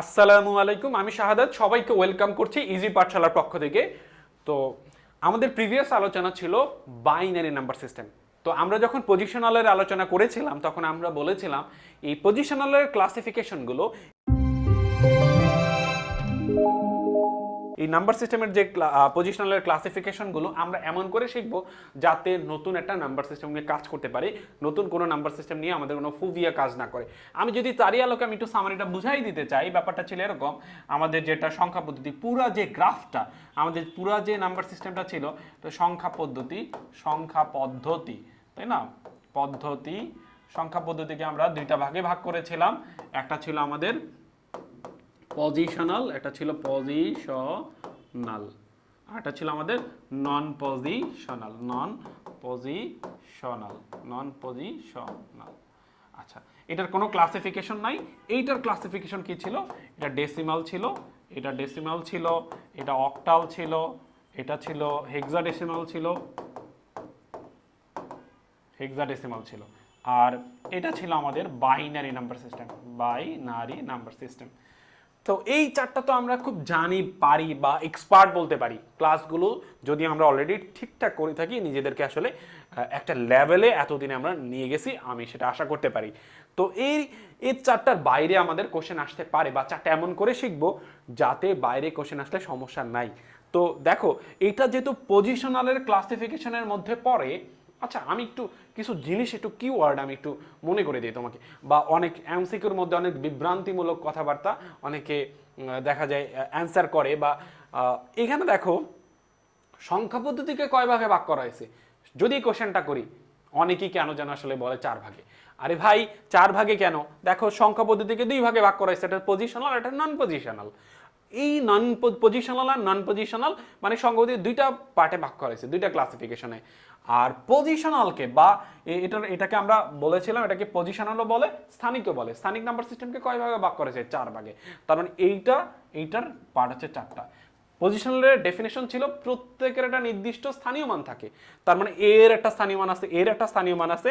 আসসালামু আলাইকুম, আমি শাহাদাত, সবাইকে ওয়েলকাম করছি ইজি পাঠশালার পক্ষ থেকে। তো আমাদের প্রিভিয়াস আলোচনা ছিল বাইনারি নাম্বার সিস্টেম। তো আমরা যখন পজিশনালের আলোচনা করেছিলাম, তখন আমরা বলেছিলাম, এই পজিশনালের ক্লাসিফিকেশনগুলো এই নাম্বার সিস্টেমের যে পজিশনালের ক্লাসিফিকেশনগুলো আমরা এমন করে শিখব যাতে নতুন একটা নাম্বার সিস্টেম নিয়ে কাজ করতে পারে, নতুন কোনো নাম্বার সিস্টেম নিয়ে আমাদের কোনো ফুবিয়া কাজ না করে। আমি যদি তারই আলোকে আমি একটু সামারিটা বুঝাই দিতে চাই, ব্যাপারটা ছিল এরকম, আমাদের যেটা সংখ্যা পদ্ধতি, পুরা যে গ্রাফটা, আমাদের পুরা যে নাম্বার সিস্টেমটা ছিল, তো সংখ্যা পদ্ধতি সংখ্যা পদ্ধতি, তাই না? পদ্ধতি, সংখ্যা পদ্ধতিকে আমরা দুইটা ভাগে ভাগ করেছিলাম। একটা ছিল আমাদের পজিশনাল এটা ছিল পজিশনাল আর একটা ছিল আমাদের non positional non positional non positional আচ্ছা এটার কোনো ক্লাসিফিকেশন নাই। এইটার ক্লাসিফিকেশন কি ছিল? এটা ডেসিমাল ছিল, এটা ডেসিমাল ছিল, এটা অক্টাল ছিল, এটা ছিল হেক্সাডেসিমাল ছিল হেক্সাডেসিমাল ছিল। আর এটা ছিল আমাদের binary number system binary number system তো এই চারটা তো আমরা খুব জানি, পারি বা এক্সপার্ট বলতে পারি। ক্লাসগুলো যদি আমরা অলরেডি ঠিকঠাক করে থাকি, নিজেদেরকে আসলে একটা লেভেলে এতদিনে আমরা নিয়ে গেছি, আমি সেটা আশা করতে পারি। তো এই এই চারটার বাইরে আমাদের কোশ্চেন আসতে পারে বা চারটা এমন করে শিখব যাতে বাইরে কোশ্চেন আসলে সমস্যা নাই। তো দেখো, এটা যেহেতু পজিশনালের ক্লাসিফিকেশনের মধ্যে পড়ে আচ্ছা আমি একটু কিছু জিনিস, একটু কি ওয়ার্ড আমি একটু মনে করে দিই তোমাকে। বা অনেক এমসিকিউর মধ্যে অনেক বিভ্রান্তিমূলক কথাবার্তা অনেকে দেখা যায় অ্যান্সার করে বা এখানে দেখো, সংখ্যা পদ্ধতিকে কয় ভাগে ভাগ করা হয়েছে? যদি কোশ্চেনটা করি, অনেকেই কেন যেন আসলে বলে চার ভাগে? আরে ভাই, চার ভাগে কেন? দেখো, সংখ্যা পদ্ধতিকে দুই ভাগে ভাগ করা হয়েছে, এটা পজিশনাল একটা নন পজিশনাল এই নন পজিশনাল আর নন পজিশনাল মানে সংগতি দুইটা পার্টে ভাগ করা হয়েছে, দুইটা ক্লাসিফিকেশনে আর পজিশনালকে বা এটার, এটাকে আমরা বলেছিলাম, এটাকে পজিশনালও বলে, স্থানিকও বলে। স্থানিক নাম্বার সিস্টেমকে কয় ভাগে ভাগ করেছে চার ভাগে। তার মানে এইটা, এইটার পার্ট হচ্ছে চারটা। পজিশনালের ডেফিনেশন ছিল প্রত্যেকের একটা নির্দিষ্ট স্থানীয় মান থাকে। তার মানে এর একটা স্থানীয় মান আছে, এর একটা স্থানীয় মান আছে,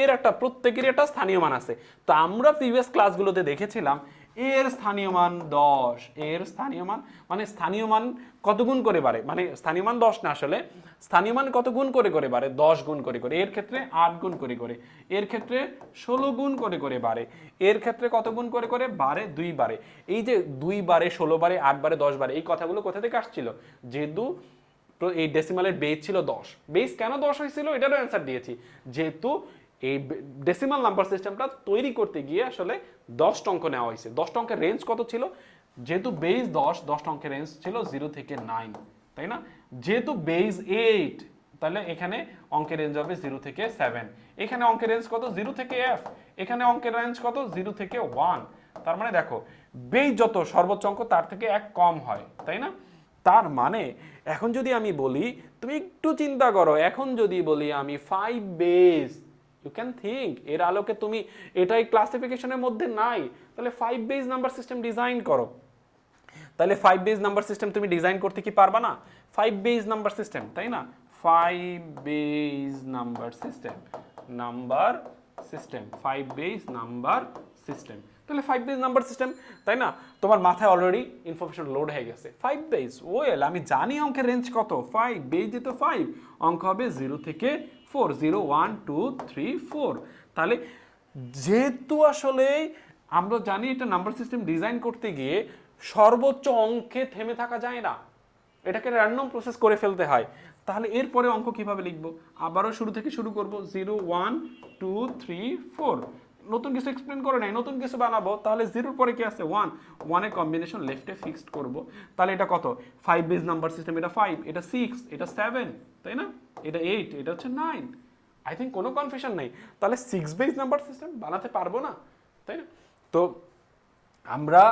এর একটা, প্রত্যেকেরই একটা স্থানীয় মান আছে। তো আমরা প্রিভিয়াস ক্লাসগুলোতে দেখেছিলাম এর স্থানীয় মান দশ। এর স্থানীয় মান মানে স্থানীয় মান কত গুণ করে বাড়ে? মানে স্থানীয় মান দশ না আসলে, স্থানীয় মান কত গুণ করে করে বাড়ে? দশ গুণ করে করে। এর ক্ষেত্রে আট গুণ করে করে। এর ক্ষেত্রে ষোলো গুণ করে করে বাড়ে। এর ক্ষেত্রে কত গুণ করে করে? বাড়ে, দুই বারে এই যে দুই বারে ষোলো বারে আট বারে দশ বারে এই কথাগুলো কোথা থেকে আসছিল? যেহেতু এই ডেসিমালের বেস ছিল দশ। বেস কেন দশ হয়েছিল? এটারও অ্যান্সার দিয়েছি। যেহেতু এই ডেসিমাল নাম্বার সিস্টেমটা তৈরি করতে গিয়ে আসলে দশ অঙ্ক নেওয়া হয়েছে। দশ অঙ্কের রেঞ্জ কত ছিল? যেহেতু বেস দশ দশ অঙ্কের রেঞ্জ ছিল জিরো থেকে নাইন তাই না? যেহেতু বেস এইট তাহলে এখানে অঙ্কের রেঞ্জ হবে জিরো থেকে সেভেন এখানে অঙ্কের রেঞ্জ কত? জিরো থেকে এফ এখানে অঙ্কের রেঞ্জ কত? জিরো থেকে ওয়ান তার মানে দেখো বেস যত সর্বোচ্চ অঙ্ক, তার থেকে এক কম হয়, তাই না? তার মানে এখন যদি আমি বলি, তুমি একটু চিন্তা করো। এখন যদি বলি আমি five base you can think এর আলোকে তুমি এটাই ক্লাসিফিকেশনের মধ্যে নাই। তাহলে five base number system design করো। তাহলে ফাইভ বেজ নাম্বার সিস্টেম তুমি ডিজাইন করতে কি পারবা না? ফাইভ বেস নাম্বার সিস্টেম তাই না? Five base number system number system five base number system তাহলে ফাইভ বেজ নাম্বার সিস্টেম তাই না? তোমার মাথায় অলরেডি ইনফরমেশন লোড হয়ে গেছে। ফাইভ বেজ ওয়েল আমি জানি অঙ্কের রেঞ্জ কত। ফাইভ বেস তো ফাইভ অঙ্ক হবে জিরো থেকে four zero one two three four তাহলে যেহেতু আসলে আমরা জানি এটা নাম্বার সিস্টেম ডিজাইন করতে গিয়ে সর্বোচ্চ অঙ্কে থেমে থাকা যায় না, এটাকে র্যান্ডম প্রসেস করে ফেলতে হয়। তাহলে এরপরে অঙ্ক কীভাবে লিখব? আবারও শুরু থেকে শুরু করব। Zero one two three four নতুন কিছু এক্সপ্লেন করে নাই, নতুন কিছু বানাবো, তাহলে জিরোর পরে কি আছে? ওয়ান ওয়ানের কম্বিনেশন লেফটে ফিক্সড করব। তাহলে এটা কত? ফাইভ বেস নাম্বার সিস্টেম এটা ফাইভ এটা সিক্স এটা সেভেন তাই না? এটা এইট এটা হচ্ছে নাইন আই থিঙ্ক কোনো কনফিউশন নেই। তাহলে সিক্স বেস নাম্বার সিস্টেম বানাতে পারব না, তাই না? তো আমরা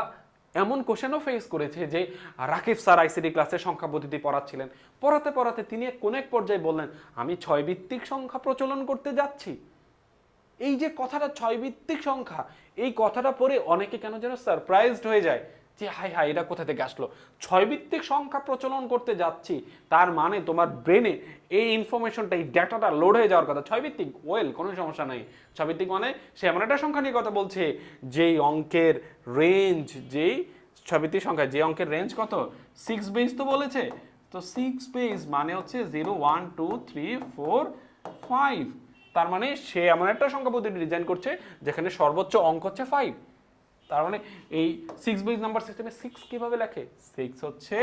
এমন কোশ্চেনও ফেস করেছে যে রাকিব স্যার আইসিডি ক্লাসে সংখ্যা পদ্ধতি পড়াচ্ছিলেন। পড়াতে পড়াতে তিনি কোন এক পর্যায়ে বললেন, আমি ছয় ভিত্তিক সংখ্যা প্রচলন করতে যাচ্ছি। এই যে কথাটা ছয় ভিত্তিক সংখ্যা, এই কথাটা পড়ে অনেকে কেন যেন সারপ্রাইজড হয়ে যায় যে হাই হাই এটা কোথা থেকে আসলো? ছয় ভিত্তিক সংখ্যা প্রচলন করতে যাচ্ছি, তার মানে তোমার ব্রেনে এই ইনফরমেশনটা এই ডাটাটা লোড হয়ে যাওয়ার কথা। ছয় ভিত্তিক ওয়েল কোনো সমস্যা নাই। ছয় ভিত্তিক মানে সে এমন একটা সংখ্যা নিয়ে কথা বলছে, যেই অঙ্কের রেঞ্জ যেই ছয় ভিত্তিক সংখ্যা যে অঙ্কের রেঞ্জ কত? সিক্স বেস তো বলেছে। তো সিক্স বেস মানে হচ্ছে zero one two three four five তার মানে সে এমন একটা সংখ্যা পদ্ধতি ডিজাইন করছে যেখানে সর্বোচ্চ অঙ্ক হচ্ছে ফাইভ তার মানে এই সিক্স বেস নাম্বার সিস্টেমে সিক্স কীভাবে লেখে? সিক্স হচ্ছে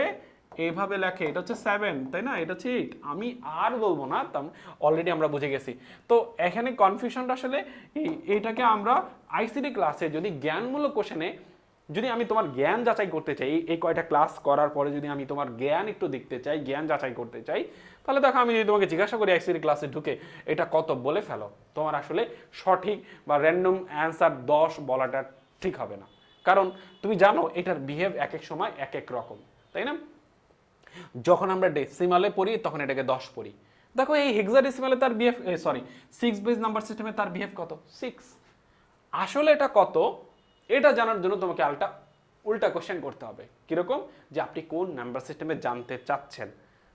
এভাবে লেখে, এটা হচ্ছে সেভেন তাই না? এটা হচ্ছে এইট আমি আর বলব না অলরেডি আমরা বুঝে গেছি। তো এখানে কনফিউশনটা আসলে এই এইটাকে আমরা আইসিডি ক্লাসে যদি জ্ঞানমূলক কোশ্চেনে যদি আমি তোমার জ্ঞান যাচাই করতে চাই, এই কয়টা ক্লাস করার পরে যদি আমি তোমার জ্ঞান একটু দেখতে চাই, জ্ঞান যাচাই করতে চাই তাহলে দেখো, আমি যদি তোমাকে জিজ্ঞাসা করি আইসিডি ক্লাসে ঢুকে এটা কত বলে ফেলো? তোমার আসলে সঠিক বা র্যান্ডম অ্যান্সার দশ বলাটা ঠিক হবে না। কারণ তুমি জানো, এটার বিহেভ এক এক সময় এক এক রকম, তাই না? যখন আমরা ডেসিমালে পড়ি, তখন এটাকে দশ পড়ি। দেখো, এই হেক্সাডেসিমালে তার behave sorry six base number সিস্টেমে তার বিহেভ কত? সিক্স আসলে এটা কত? এটা জানার জন্য তোমাকে আলটা, উল্টা কোশ্চেন করতে হবে। কীরকম? যে আপনি কোন নাম্বার সিস্টেমে জানতে চাচ্ছেন।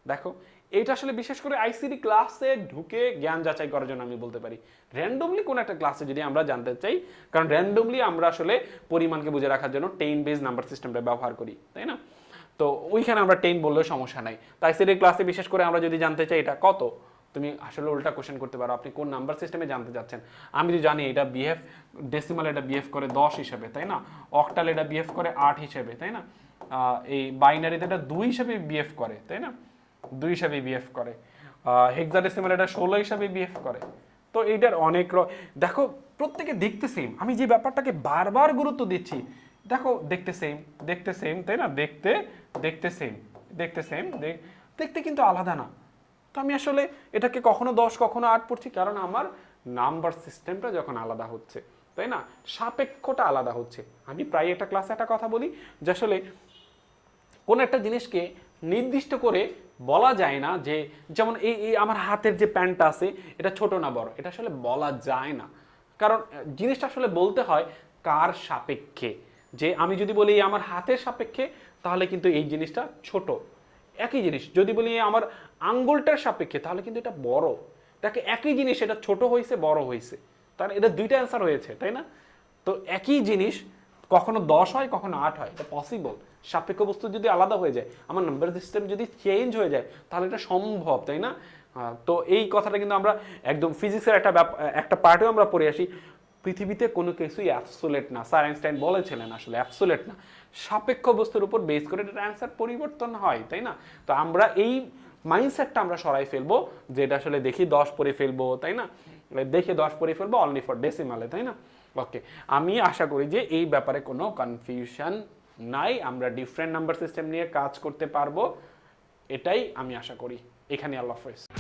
দেখো এটা আসলে বিশেষ করে আইসিডি ক্লাসে ঢুকে জ্ঞান যাচাই করার জন্য আমি বলতে পারি। র্যান্ডমলি কোন একটা ক্লাসে যদি আমরা জানতে চাই, কারণ র্যান্ডমলি আমরা আসলে পরিমাণকে বুঝে রাখার জন্য টেন বেস নাম্বার সিস্টেমটা ব্যবহার করি, তাই না? তো ওইখানে আমরা টেন বললেও সমস্যা নাই। তাই সিডি ক্লাসে বিশেষ করে আমরা যদি জানতে চাই এটা কত? তুমি আসলে উল্টা কোশ্চেন করতে পারো, আপনি কোন নাম্বার সিস্টেমে জানতে চাচ্ছেন? আমি যদি জানি এটা বিহেভ ডেসিমাল এটা বিহেভ করে দশ হিসেবে, তাই না? অক্টাল এটা বিহেভ করে আট হিসেবে, তাই না? এই বাইনারিতে এটা দুই হিসেবে বিহেভ করে, তাই না? দুই হিসাবে বিহেভ করে। হেক্সাডেসিমাল এটা ষোলো হিসাবে বিহেভ করে। তো এইটার অনেক দেখো, প্রত্যেকে দেখতে সেম আমি যে ব্যাপারটাকে বারবার গুরুত্ব দিচ্ছি, দেখো, দেখতে সেম দেখতে সেম তাই না? দেখতে দেখতে সেম দেখতে সেম দেখতে কিন্তু আলাদা না। তো আমি আসলে এটাকে কখনো দশ, কখনো আট পড়ছি, কারণ আমার নাম্বার সিস্টেমটা যখন আলাদা হচ্ছে, তাই না? সাপেক্ষটা আলাদা হচ্ছে। আমি প্রায় একটা ক্লাসে একটা কথা বলি, যে আসলে কোন একটা জিনিসকে নির্দিষ্ট করে বলা যায় না যে, যেমন এই এই আমার হাতের যে প্যান্টটা আছে, এটা ছোট না বড়, এটা আসলে বলা যায় না। কারণ জিনিসটা আসলে বলতে হয় কার সাপেক্ষে? যে আমি যদি বলি আমার হাতের সাপেক্ষে, তাহলে কিন্তু এই জিনিসটা ছোট। একই জিনিস, যদি বলি আমার আঙ্গুলটার সাপেক্ষে, তাহলে কিন্তু এটা বড়। দেখে একই জিনিস, এটা ছোট হয়েছে বড় হয়েছে তার, এটা দুইটা অ্যান্সার হয়েছে, তাই না? তো একই জিনিস কখনো দশ হয়, কখনো আট হয়। এটা পসিবল সাপেক্ষ বস্তু যদি আলাদা হয়ে যায়, আমার নাম্বার সিস্টেম যদি চেঞ্জ হয়ে যায়, তাহলে এটা সম্ভব, তাই না? তো এই কথাটা কিন্তু আমরা একদম ফিজিক্সের একটা একটা পার্টেও আমরা পড়ে আসি। পৃথিবীতে কোনো কিছুই অ্যাবসোলেট না। স্যার আইনস্টাইন বলেছিলেন আসলে অ্যাপসোলেট না। সাপেক্ষ বস্তুর উপর বেস করে এটা অ্যান্সার পরিবর্তন হয়, তাই না? তো আমরা এই মাইন্ডসেটটা আমরা সরাই ফেলব, যেটা আসলে দেখি দশ পরে ফেলব, তাই না? দেখে দশ পরে ফেলব অনলি ফর ডেসিমালে তাই না? ওকে আমি আশা করি যে এই ব্যাপারে কোনো কনফিউশন নাই। আমরা ডিফারেন্ট নাম্বার সিস্টেম নিয়ে কাজ করতে পারব। এটাই আমি আশা করি। এখানে আল্লাহ হাফেজ।